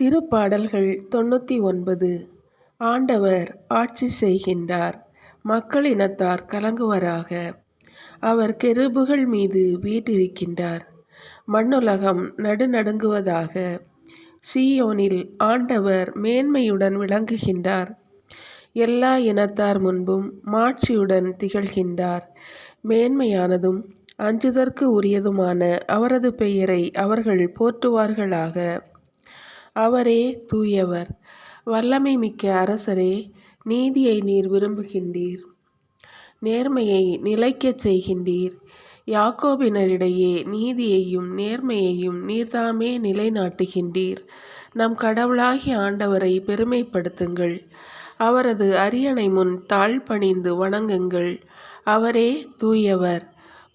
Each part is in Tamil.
திருப்பாடல்கள் தொண்ணூற்றி ஒன்பது. ஆண்டவர் ஆட்சி செய்கின்றார் மக்களினத்தார் கலங்குவராக. அவர் கெருபுகள் மீது வீட்டிருக்கின்றார் மண்ணுலகம் நடுநடுங்குவதாக. சீயோனில் ஆண்டவர் மேன்மையுடன் விளங்குகின்றார் எல்லா இனத்தார் முன்பும் மாட்சியுடன் திகழ்கின்றார். மேன்மையானதும் அஞ்சுதற்கு உரியதுமான அவரது பெயரை அவர்கள் போற்றுவார்களாக. அவரே தூயவர். வல்லமை மிக்க அரசரே நீதியை நீர் விரும்புகின்றீர். நேர்மையை நிலைக்கச் செய்கின்றீர். யாக்கோபினரிடையே நீதியையும் நேர்மையையும் நீர்தாமே நிலைநாட்டுகின்றீர். நம் கடவுளாகிய ஆண்டவரை பெருமைப்படுத்துங்கள். அவரது அரியணை முன் தாழ்பணிந்து வணங்குங்கள். அவரே தூயவர்.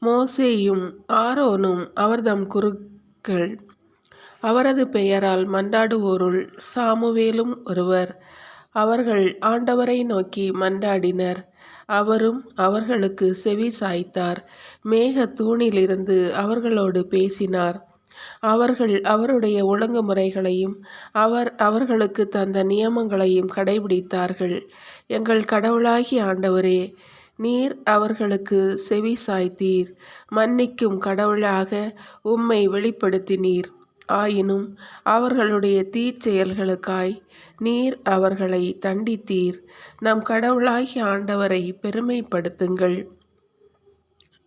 மோசேயும் ஆரோனும் அவர்தம் குருக்கள். அவரது பெயரால் மன்றாடுவோருள் சாமுவேலும் ஒருவர். அவர்கள் ஆண்டவரை நோக்கி மன்றாடினர் அவரும் அவர்களுக்கு செவி சாய்த்தார். மேக தூணிலிருந்து அவர்களோடு பேசினார். அவர்கள் அவருடைய ஒழுங்குமுறைகளையும் அவர் அவர்களுக்கு தந்த நியமங்களையும் கடைபிடித்தார்கள். எங்கள் கடவுளாகி ஆண்டவரே நீர் அவர்களுக்கு செவி சாய்த்தீர். மன்னிக்கும் கடவுளாக உம்மை வெளிப்படுத்தினீர். ஆயினும் அவர்களுடைய தீச்செயல்களுக்காய் நீர் அவர்களை தண்டித்தீர். நம் கடவுளாகிய ஆண்டவரை பெருமைப்படுத்துங்கள்.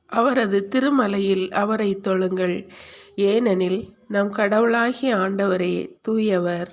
அவரது திருமலையில் அவரை தொழுங்கள். ஏனெனில் நம் கடவுளாகிய ஆண்டவரே தூயவர்.